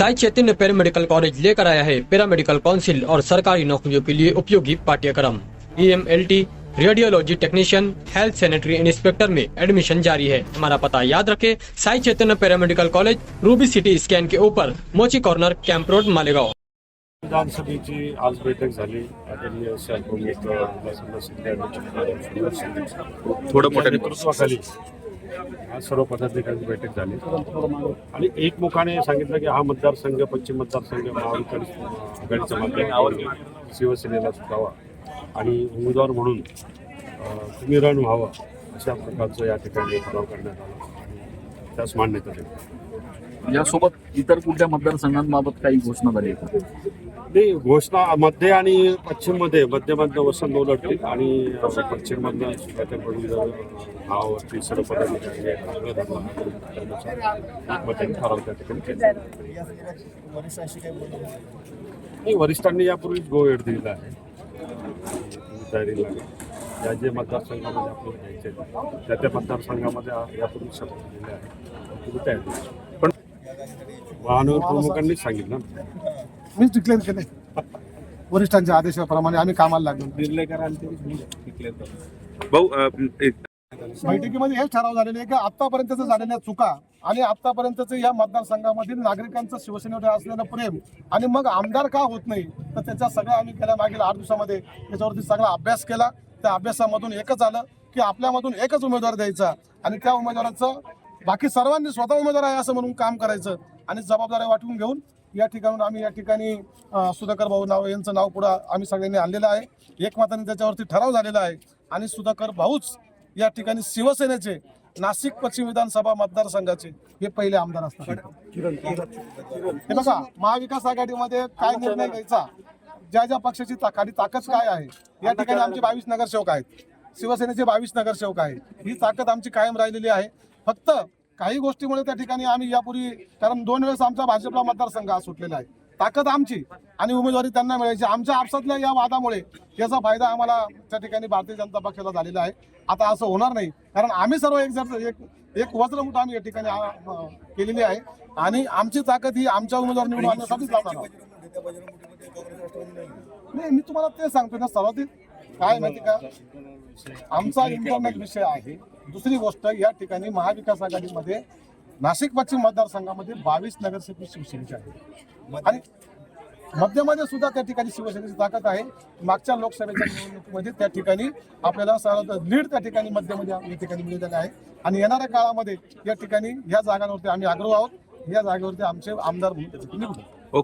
Sai Chaitanya para medical college लेकर आया है। पैरा मेडिकल काउंसिल और सरकारी नौकरियों के लिए उपयोगी पाठ्यक्रम। E M L T radiology technician health sanitary inspector में एडमिशन जारी है। हमारा पता याद रखें Sai Chaitanya paramedical college Ruby City scan के ऊपर मोची कॉर्नर कैंप रोड मालेगांव। विधानसभेची आज बैठक झाली। आदरणीय साहेब थोडं मोठ्याने नेतृत्वाखाली। आज सर्व पदाधिकाऱ्यांची बैठक झाली. आणि एकमुखाने सांगितलं की हा मतदारसंघ पश्चिम मतदारसंघ महाविकास आघाडीचा मतदार शिवसेनेला सुटावा. आणि उमेदवार म्हणून तुम्ही रण व्हावं अशा प्रकारचं या ठिकाणी ठराव करण्यात आला. आणि त्यास मान्यता दिली. यासोबत इतर कुठल्या मतदारसंघांबाबत काही घोषणा झाली आहे नाही घोषणा मध्य आणि पश्चिममध्ये मध्यमधनं वसंत दोन आणि पश्चिम मधनं सुजाता बडगुजर सर्व पदाधिकारी आहेत. नाही वरिष्ठांनी यापूर्वीच गो वेळ दिलेला आहे तयारीला ज्या जे मतदारसंघामध्ये आपण घ्यायचे त्या त्या मतदारसंघामध्ये यापूर्वी शपथ दिलेली आहे पण वाहन प्रमुखांनी सांगितलं ना. मीच डिक्लेअर केले वरिष्ठांच्या आदेशाप्रमाणे आम्ही कामाला लागलो. भाऊ अ, एक बैठकीमध्ये हेच ठराव झालेले आहे की आतापर्यंतच झालेल्या चुका आणि आतापर्यंतच या मतदारसंघामधील नागरिकांचं शिवसेनेवर असलेलं प्रेम आणि मग आमदार का होत नाही तर त्याचा सगळं आम्ही केल्या मागील आठ दिवसामध्ये त्याच्यावरती सगळा अभ्यास केला. त्या अभ्यासामधून एकच आलं की आपल्यामधून एकच उमेदवार द्यायचा आणि त्या उमेदवाराचं बाकी सर्वांनी स्वतः उमेदवार आहे असं म्हणून काम करायचं आणि जबाबदाऱ्या वाटून घेऊन या ठिकाणून आम्ही या ठिकाणी सुधाकर भाऊ नाव यांचं नाव पुढं आम्ही सगळ्यांनी आणलेलं आहे. एकमताने त्याच्यावरती ठराव झालेला आहे. आणि सुधाकर भाऊच या ठिकाणी शिवसेनेचे नाशिक पश्चिम विधानसभा मतदारसंघाचे हे पहिले आमदार असतात. हे बघा महाविकास आघाडीमध्ये काय निर्णय घ्यायचा? ज्या ज्या पक्षाची ताकदी ताकद काय आहे? या ठिकाणी आमचे बावीस नगरसेवक आहेत. शिवसेनेचे बावीस नगरसेवक आहेत. ही ताकद आमची कायम राहिलेली आहे. फक्त काही गोष्टीमुळे त्या ठिकाणी आम्ही यापूर्वी कारण दोन वेळेस आमचा भाजपला मतदारसंघ हा सुटलेला आहे. ताकद आमची आणि उमेदवारी त्यांना मिळायची. आमच्या आपसातल्या या वादामुळे याचा फायदा आम्हाला त्या ठिकाणी भारतीय जनता पक्षाला झालेला आहे. आता असं होणार नाही. कारण आम्ही सर्व एक जर एक एक वज्रमुठ आम्ही या ठिकाणी केलेली आहे. आणि आमची ताकद ही आमच्या उमेदवार निवडून आणण्यासाठीच लावणार नाही. मी तुम्हाला ते सांगतो ना सर्वाधिक. काय माहिती का? आमचा इंटरनेट विषय आहे. दुसरी गोष्ट या ठिकाणी महाविकास आघाडीमध्ये नाशिक पश्चिम मतदारसंघामध्ये बावीस नगरसेवक शिवसेनेचे आहेत. आणि मध्यमध्ये सुद्धा त्या ठिकाणी शिवसेनेची ताकद आहे. मागच्या लोकसभेच्या निवडणुकीमध्ये त्या ठिकाणी आपल्याला लीड त्या ठिकाणी मध्यमध्ये या ठिकाणी मिळलेलं आहे. आणि येणाऱ्या काळामध्ये या ठिकाणी या जागांवरती आम्ही आग्रह आहोत. या जागेवरती आमचे आमदार म्हणून निवडू